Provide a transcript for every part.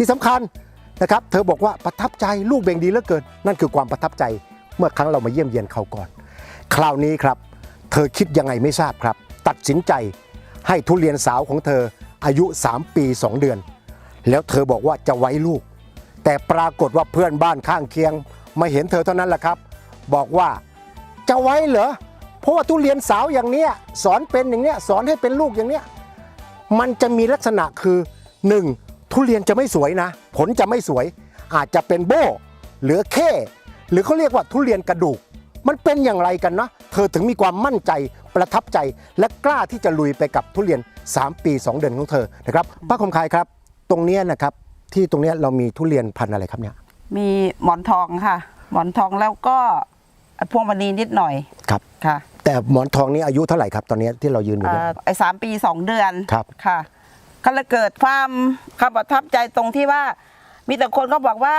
ที่สำคัญนะครับเธอบอกว่าประทับใจลูกเบ่งดีเหลือเกิน นั่นคือความประทับใจเมื่อครั้งเรามาเยี่ยมเยียนเขาก่อน คราวนี้ครับ เธอคิดยังไงไม่ทราบครับ ตัดสินใจให้ทุเรียนสาวของเธออายุ 3 ปี 2 เดือน แล้วเธอบอกว่าจะไว้ลูก แต่ปรากฏว่าเพื่อนบ้านข้างเคียงมาเห็นเธอเท่านั้นแหละครับ บอกว่าจะไว้เหรอเพราะว่าทุเรียนสาวอย่างเนี้ยสอนเป็นอย่างเนี้ยสอนให้เป็นลูกอย่างเนี้ยมันจะมีลักษณะคือ 1. ทุเรียนจะไม่สวยนะ ผลจะไม่สวย อาจจะเป็นโบ้เหลือแค่หรือเขาเรียกว่าทุเรียนกระดูก มันเป็นอย่างไรกันนะ เธอถึงมีความมั่นใจประทับใจ และกล้าที่จะลุยไปกับทุเรียน 3 ปี 2 เดือนของเธอนะครับป้าคมคายครับ ตรงเนี้ยนะครับที่ตรงเนี้ยเรามีทุเรียนพันธุ์อะไรครับเนี่ยมีหมอนทองค่ะ หมอนทองแล้วก็พวงมณีนิดหน่อยครับ ค่ะแต่หมอนทองนี่อายุเท่าไหร่ครับตอนเนี้ยที่เรายืนอยู่เอ่เนี่ย อไอ้สามปีสองเดือนครับ ค่ะ ก็เลยเกิดความความประทับใจตรงที่ว่า มีแต่คนก็บอกว่า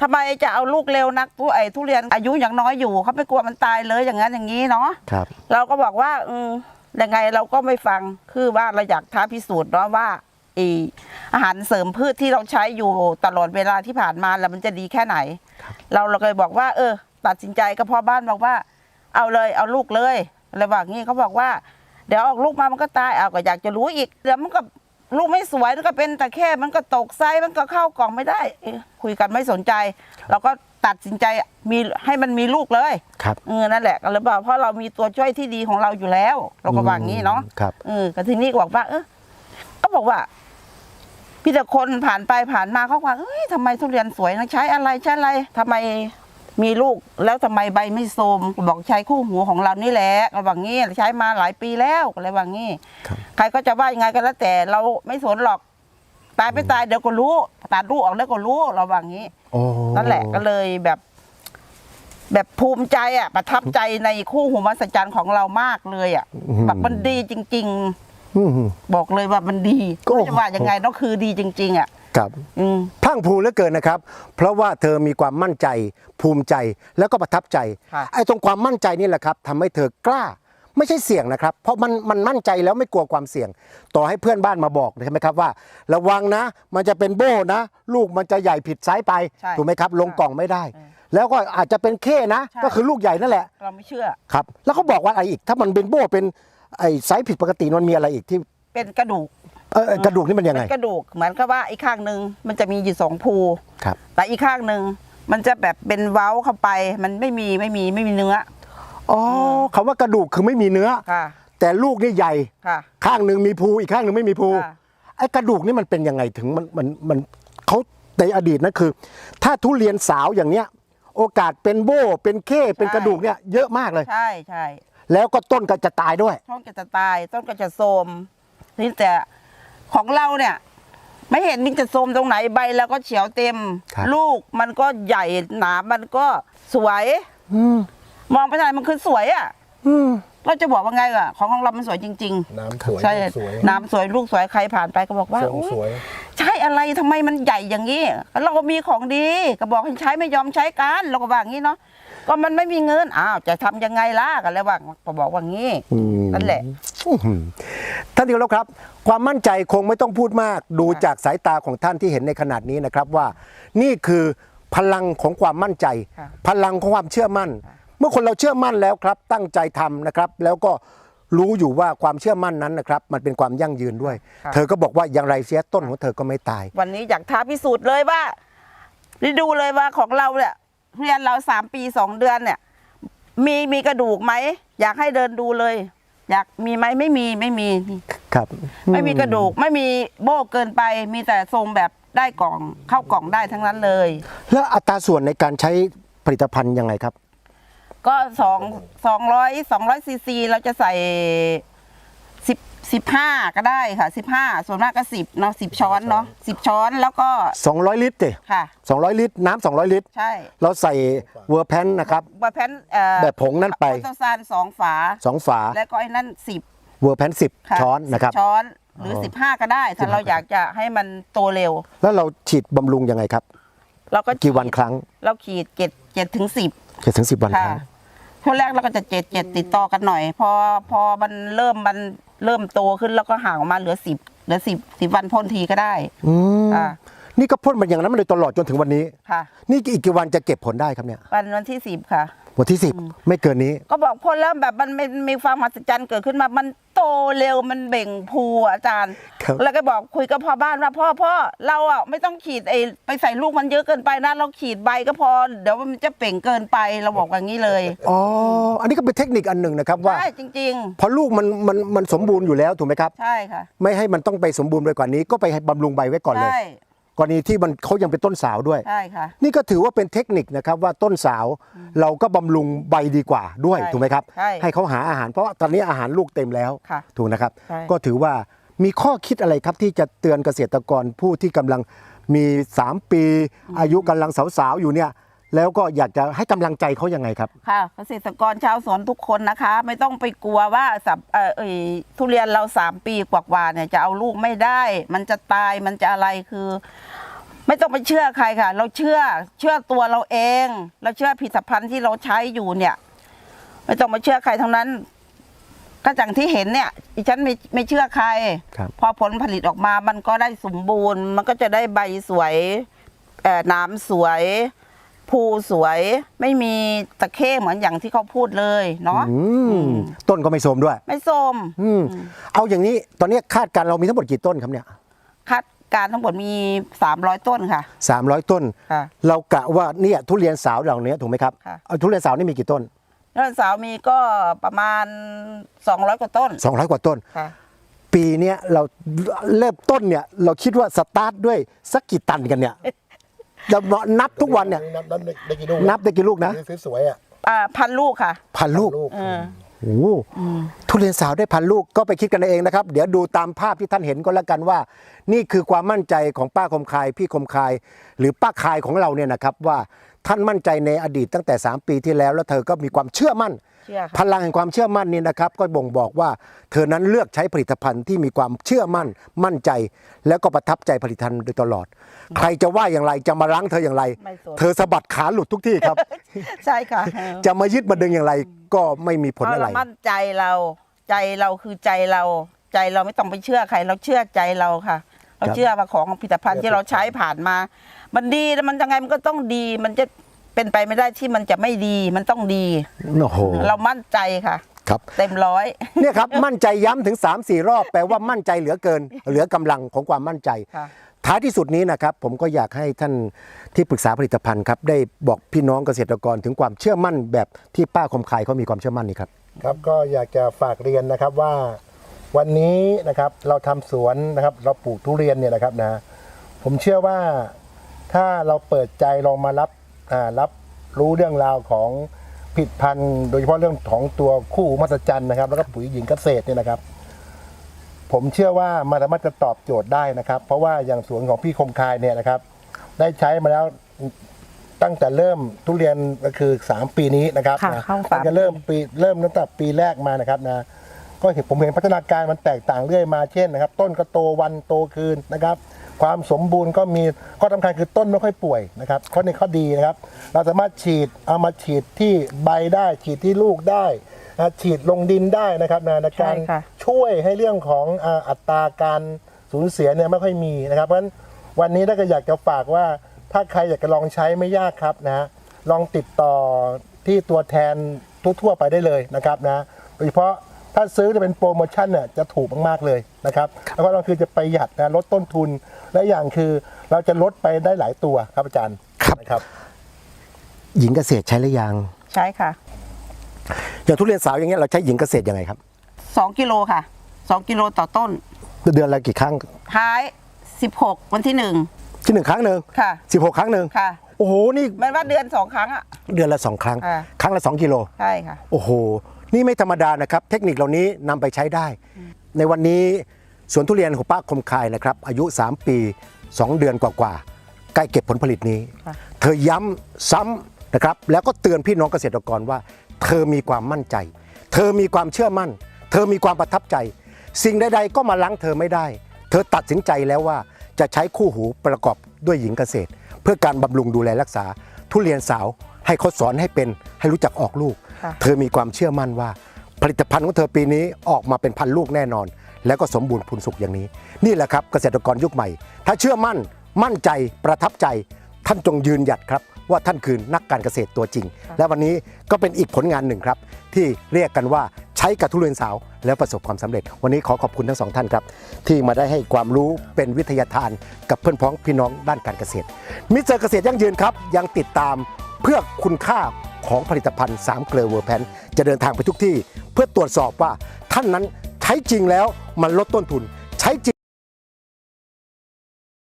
ทำไมจะเอาลูกเร็วนักทุไอ้ทุเรียนอายุอย่างน้อยอยู่เขาไม่กลัวมันตายเลยอย่างนั้นอย่างนี้เนาะครับ เราก็บอกว่าอืมยังไงเราก็ไม่ฟังคือว่าเราอยากท้าพิสูจน์เนาะว่าไออาหารเสริมพืชที่เราใช้อยู่ตลอดเวลาที่ผ่านมาแล้วมันจะดีแค่ไหน เราเราเลยบอกว่า เออ ตัดสินใจกับพ่อบ้านบอกว่า เอาเลยเอาลูกเลยอะไรแบบนี้เขาบอกว่า เดี๋ยวออกลูกมามันก็ตายเอาก็อยากจะรู้อีกเดี๋ยวมันก็ ลูกไม่สวยแล้วก็เป็นตะแค่มันก็ตกไซส์มันก็เข้ากล่องไม่ได้เอ๊ะคุยกันไม่สนใจ เราก็ตัดสินใจมีให้มันมีลูกเลยครับ เออนั่นแหละก็เลยบอกเพราะเรามีตัวช่วยที่ดีของเราอยู่แล้ว เราก็ว่างี้เนาะครับ เออก็ทีนี้ก็บอกว่า เออก็บอกว่าพี่แต่คนผ่านไปผ่านมาเขาว่าเฮ้ยทำไมทุเรียนสวยนะใช้อะไรใช้อะไรทำไม มีลูกแล้วทำไมใบไม่โทรมบอกใช้คู่หูของเรานี่แหละก็บอกงี้ใช้มาหลายปีแล้วก็เลยว่างี้ครับใครก็จะว่ายังไงก็แล้วแต่เราไม่สนหรอกตายไม่ตายเดี๋ยวก็รู้ตัดลูกออกแล้วก็รู้เราว่างี้โอ้นั่นแหละก็เลยแบบ แบบภูมิใจอะ ประทับใจในคู่หูมหัศจรรย์ของเรามากเลยอะแบบมันดีจริงอืมๆบอกเลยว่ามันดีก็ก็จะว่ายังไงเนาะคือดีจริง ๆ อะ ครับอืมพรังพรูเหลือเกินนะครับ เพราะว่าเธอมีความมั่นใจภูมิใจแล้วก็ประทับใจค่ะไอ้ตรงความมั่นใจนี่แหละครับทำให้เธอกล้าไม่ใช่เสี่ยงนะครับ เพราะมันมันมั่นใจแล้วไม่กลัวความเสี่ยง ต่อให้เพื่อนบ้านมาบอกใช่ไหมครับว่า ระวังนะ มันจะเป็นโบ้นะ ลูกมันจะใหญ่ผิดไซส์ไปใช่ถูกไหมครับ ลงกล่องไม่ได้เออแล้วก็อาจจะเป็นเข้นะใช่ก็คือลูกใหญ่นั่นแหละ เราไม่เชื่อครับ แล้วเขาบอกว่าอะไรอีก ถ้ามันเป็นโบ้เป็นไอ้ไซส์ผิดปกติมันมีอะไรอีกที่เป็นกระดูก เออเออกระดูกนี่มันยังไง เป็นกระดูกเหมือนกับว่าอีกข้างหนึ่งมันจะมีอยู่สองภูครับ แต่อีกข้างหนึ่งมันจะแบบเป็นเว้าเข้าไป มันไม่มีไม่มีไม่มีเนื้ออ๋อคำว่ากระดูกคือไม่มีเนื้อค่ะ แต่ลูกนี่ใหญ่ค่ะ ข้างหนึ่งมีภูอีกข้างหนึ่งไม่มีภูค่ะ ไอ้กระดูกนี่มันเป็นยังไงถึงมันมันมันเขาในอดีตนะคือ ถ้าทุเรียนสาวอย่างเนี้ย โอกาสเป็นโบ้เป็นเข้เป็นกระดูกเนี่ยเยอะมากเลย ใช่ใช่แล้วก็ต้นก็จะตายด้วย ต้นก็จะตายต้นก็จะโทรมนี่แต่ ของเราเนี่ยไม่เห็นมันจะโทรมตรงไหนใบแล้วก็เฉียวเต็ม ครับ ลูกมันก็ใหญ่หนามันก็สวย อืมมองไปทางไหนมันคือสวยอะ อืม เราจะบอกว่าไงอะ ของของเรามันสวยจริง น้ำสวยๆ ใช่ลูกสวยน้ำสวยลูกสวยใครผ่านไปก็บอกว่าทรงอุ๊ยสวย ใช้อะไรทำไมมันใหญ่อย่างนี้ เราก็มีของดี ก็บอกให้ใช้ไม่ยอมใช้กันเราก็ว่าอย่างนี้เนาะก็มันไม่มีเงินอ้าวจะทำยังไงล่ะกันแล้วว่าก็บอกว่างี้อืมนั่นแหละ อื้อหือ ท่านที่เคารพครับ ความมั่นใจคงไม่ต้องพูดมาก ดูจากสายตาของท่านที่เห็นในขนาดนี้นะครับว่านี่คือพลังของความมั่นใจ ค่ะพลังของความเชื่อมั่น เมื่อคนเราเชื่อมั่นแล้วครับ ตั้งใจทำนะครับ แล้วก็รู้อยู่ว่าความเชื่อมั่นนั้นนะครับ มันเป็นความยั่งยืนด้วยเธอก็บอกว่าอย่างไรเสียต้นของเธอก็ไม่ตาย วันนี้อยากท้าพิสูจน์เลยว่าได้ดูเลยว่าของเราเนี่ยเรียนเราสามปีสองเดือนเนี่ย มีมีกระดูกไหม อยากให้เดินดูเลย อยากมีไหมไม่มีไม่มี ครับไม่มีกระดูกไม่มีโบ้เกินไป มีแต่ทรงแบบได้กล่องเข้ากล่องได้ทั้งนั้นเลย แล้วอัตราส่วนในการใช้ผลิตภัณฑ์ยังไงครับ ก็สองสองร้อยสองร้อยซีซีเราจะใส่ สิบสิบห้าก็ได้ค่ะสิบห้าส่วนมากก็สิบเนาะสิบช้อนเนาะสิบช้อนแล้วก็200 ลิตรเตค่ะ 200 ลิตร น้ำ200 ลิตร ใช่เราใส่เวอร์แพนนะครับบะแพนเอ่อแบบผงนั่นไปโอโตซานสองฝา2ฝาแล้วก็ไอ้นั่นสิบเวอร์แพนค่ะ10 ช้อนนะครับ10ช้อนหรือออสิบห้าก็ได้ ถ้า15เราอยากจะให้มันโตเร็ว แล้วเราฉีดบำรุงยังไงครับ เราก็กี่วันครั้งเราขีดเจ็ดเจ็ดถึงสิบ เจ็ดถึงสิบวันคค่ะรั้ง ช่วงแรกเราก็จะเจ็ดเจ็ดติดต่อกันหน่อย พอพอมันเริ่มมัน เริ่มโตขึ้นแล้วก็ห่างออกมาเหลือสิบเหลือสิบสิบวันพ่นทีก็ได้อืมอ่านี่ก็พ่นมันอย่างนั้นมาโดยตลอดจนถึงวันนี้ ค่ะ นี่อีกกี่วันจะเก็บผลได้ครับเนี่ย วันวันที่สิบค่ะ วันที่10ไม่เกินนี้ ก็บอกพ่นแล้วแบบมันมีมีความมหัศจรรย์เกิดขึ้นมา มันโตเร็วมันเบ่งพูอาจารย์ ครับ แล้วก็บอกคุยกับพ่อบ้านว่าพ่อพ่อเราอะไม่ต้องขีดไอไปใส่ลูกมันเยอะเกินไปนะเราขีดใบก็พอเดี๋ยวมันจะเป่งเกินไปเราบอกอย่างนี้เลยอ๋ออันนี้ก็เป็นเทคนิคอันหนึ่งนะครับว่า ใช่จริง พอลูกมันมันมันสมบูรณ์อยู่แล้วถูกไหมครับ ๆ ใช่ค่ะไม่ให้มันต้องไปสมบูรณ์ไปกว่านี้ก็ไปให้บำรุงใบไว้ก่อนเลย ใช่ กรณีที่มันเขายังเป็นต้นสาวด้วย ใช่ค่ะ นี่ก็ถือว่าเป็นเทคนิคนะครับว่าต้นสาวเราก็บำรุงใบดีกว่าด้วยใช่ถูกไหมครับใช่ให้เขาหาอาหารเพราะว่าตอนนี้อาหารลูกเต็มแล้วค่ะถูกนะครับ ใช่ ก็ถือว่ามีข้อคิดอะไรครับที่จะเตือนเกษตรกรผู้ที่กำลังมี 3 ปี อายุกำลังสาวๆอยู่เนี่ย แล้วก็อยากจะให้กำลังใจเขายังไงครับ ค่ะเกษตรกรชาวสวนทุกคนนะคะ ไม่ต้องไปกลัวว่าสับเอ่อเอยทุเรียนเราสามปีกว่าๆเนี่ยจะเอาลูกไม่ได้ มันจะตายมันจะอะไรคือ ไม่ต้องไปเชื่อใครค่ะ เราเชื่อเชื่อตัวเราเอง เราเชื่อผลิตภัณฑ์ที่เราใช้อยู่เนี่ย ไม่ต้องมาเชื่อใครทั้งนั้น ก็อย่างที่เห็นเนี่ยดิฉันไม่ไม่เชื่อใคร ครับ พอผลผลิตออกมามันก็ได้สมบูรณ์ มันก็จะได้ใบสวยเอ่อหน้ำสวย ภูสวยไม่มีตะเข้เหมือนอย่างที่เขาพูดเลยเนาะอืมต้นก็ไม่โทรมด้วย ไม่ส้มอืมเอาอย่างนี้ตอนนี้คาดการณ์เรามีทั้งหมดกี่ต้นครับเนี่ยคาดการณ์ทั้งหมดมี 300 ต้นค่ะ 300 ต้น ค่ะ เรากะว่าเนี่ยทุเรียนสาวเหล่านี้ถูกไหมครับค่ะ เอาทุเรียนสาวนี่มีกี่ต้น แล้วสาวมีก็ประมาณ 200 กว่าต้น200 กว่าต้น ค่ะ ปีเนี้ยเราเริ่มต้นเนี่ยเราคิดว่าสตาร์ทด้วยสักกี่ตันกันเนี่ย เรานับทุกวันเนี่ย นับนับได้ได้กี่ลูกนับได้กี่ลูกนะสวยๆอะอ่าพันลูกค่ะพันลูกลูกเออโอ้โหทุเรียนสาวได้พันลูกก็ไปคิดกันเองนะครับ เดี๋ยวดูตามภาพที่ท่านเห็นก็แล้วกันว่า นี่คือความมั่นใจของป้าคมคายพี่คมคาย หรือป้าคายของเราเนี่ยนะครับว่า ท่านมั่นใจในอดีตตั้งแต่ 3 ปีที่แล้ว แล้วเธอก็มีความเชื่อมั่น เชื่อพค่ะ ลังแห่งความเชื่อมั่นนี่นะครับ ก็บ่งบอกว่า เธอนั้นเลือกใช้ผลิตภัณฑ์ที่มีความเชื่อมั่น มั่นใจ แล้วก็ประทับใจผลิตภัณฑ์โดยตลอด ใครจะว่าอย่างไรจะมาล้างเธออย่างไร ไม่สน เธอสะบัดขาหลุดทุกที่ครับ ใช่ค่ะเออจะมายึดมาดึงอย่างไรก็ไม่มีผลเพราะอะไร เรามั่นใจเรา ใจเราคือใจเรา ใจเราไม่ต้องไปเชื่อใคร เราเชื่อใจเราค่ะ เราครับเชื่อว่าของผลิตภัณฑ์ที่เราใช้ผ่านมา มันดีแล้วมันยังไงมันก็ต้องดี มันจะเป็นไปไม่ได้ที่มันจะไม่ดีมันต้องดี โอ้โหเรามั่นใจค่ะ ครับ เต็มร้อยเนี่ยครับ มั่นใจย้ำถึง 3 4 รอบ แปลว่ามั่นใจเหลือเกิน เหลือกำลังของความมั่นใจ ค่ะ ท้ายที่สุดนี้นะครับ ผมก็อยากให้ท่านที่ปรึกษาผลิตภัณฑ์ครับ ได้บอกพี่น้องเกษตรกรถึงความเชื่อมั่นแบบที่ป้าคมคายเขามีความเชื่อมั่นนี่ครับ ครับก็อยากจะฝากเรียนนะครับว่า วันนี้นะครับเราทำสวนนะครับ เราปลูกทุเรียนเนี่ยนะครับนะ ผมเชื่อว่า ถ้าเราเปิดใจลองมารับอ่ารับรู้เรื่องราวของผลิดพันธุ์โดยเฉพาะเรื่องของตัวคู่มหัศจรรย์นะครับ แล้วก็ปุ๋ยหญิงเกษตรเนี่ยนะครับ ผมเชื่อว่ามันสามารถจะตอบโจทย์ได้นะครับ เพราะว่าอย่างสวนของพี่คมคายเนี่ยนะครับ ได้ใช้มาแล้วตั้งแต่เริ่มทุเรียนก็คือ 3 ปีนี้นะครับค่ะนะเข้าสามจะเริ่มปีเริ่มตั้งแต่ปีแรกมานะครับนะก็เห็นผมเห็นพัฒนาการมันแตกต่างเรื่อยมาเช่นนะครับ ต้นก็โตวันโตคืนนะครับ ความสมบูรณ์ก็มีข้อสำคัญคือต้นไม่ค่อยป่วยนะครับข้อนี้ข้อดีนะครับ เราสามารถฉีดเอามาฉีดที่ใบได้ฉีดที่ลูกได้นะฉีดลงดินได้นะครับนะในการใช่ค่ะ ช่วยให้เรื่องของอ่าอัตราการสูญเสียเนี่ยไม่ค่อยมีนะครับ เพราะฉะนั้นวันนี้ถ้าก็อยากจะฝากว่า ถ้าใครอยากจะลองใช้ไม่ยากครับนะ ลองติดต่อที่ตัวแทนทั่วๆไปได้เลยนะครับนะโดยเฉพาะ ถ้าซื้อจะเป็นโปรโมชั่นเนี่ยจะถูกมากๆเลยนะครับแล้วก็เราคือจะประหยัดนะลดต้นทุน และอย่างคือเราจะลดไปได้หลายตัวครับอาจารย์ครับ นะครับ หญิงเกษตรใช้หรือยังใช่ค่ะอย่างทุเรียนสาวอย่างเงี้ยเราใช้หญิงเกษตรยังไงครับ สองกิโลค่ะสองกิโลต่อต้น เดือนละกี่ครั้งท้าย 16 วันที่หนึ่งที่หนึ่งครั้งหนึ่งค่ะ สิบหกครั้งหนึ่งค่ะ โอ้โหนี่มันว่าเดือนสองครั้งอะ เดือนละสองครั้งค่ะครั้งละสองกิโล ใช่ค่ะ โอ้โห นี่ไม่ธรรมดานะครับ เทคนิคเหล่านี้นำไปใช้ได้ ในวันนี้สวนทุเรียนของป้าคมคายนะครับ อายุ 3 ปี 2 เดือนกว่าๆใกล้เก็บผลผลิตนี้ค่ะเธอย้ำซ้ำนะครับ แล้วก็เตือนพี่น้องเกษตรกรว่า เธอมีความมั่นใจ เธอมีความเชื่อมั่น เธอมีความประทับใจ สิ่งใดๆก็มาล้างเธอไม่ได้ เธอตัดสินใจแล้วว่าจะใช้คู่หูประกอบด้วยหญิงเกษตร เพื่อการบำรุงดูแลรักษาทุเรียนสาว ให้เขาสอนให้เป็นให้รู้จักออกลูกค่ะเธอมีความเชื่อมั่นว่า ผลิตภัณฑ์ของเธอปีนี้ออกมาเป็นพันลูกแน่นอน แล้วก็สมบูรณ์พูนสุขอย่างนี้ นี่แหละครับเกษตรกรยุคใหม่ ถ้าเชื่อมั่นมั่นใจประทับใจ ท่านจงยืนหยัดครับว่าท่านคือนักการเกษตรตัวจริง และวันนี้ก็เป็นอีกผลงานหนึ่งครับ ที่เรียกกันว่าใช้กับทุเรียนสาวแล้วประสบความสำเร็จ วันนี้ขอขอบคุณทั้งสองท่านครับ ที่มาได้ให้ความรู้เป็นวิทยาทานกับเพื่อนพ้องพี่น้องด้านการเกษตร มิสเตอร์เกษตรยั่งยืนครับ ยังติดตาม เพื่อคุณค่าของผลิตภัณฑ์3เกลือเวอร์แพนจะเดินทางไปทุกที่ เพื่อตรวจสอบว่าท่านนั้นใช้จริงแล้วมันลดต้นทุนใช้จริง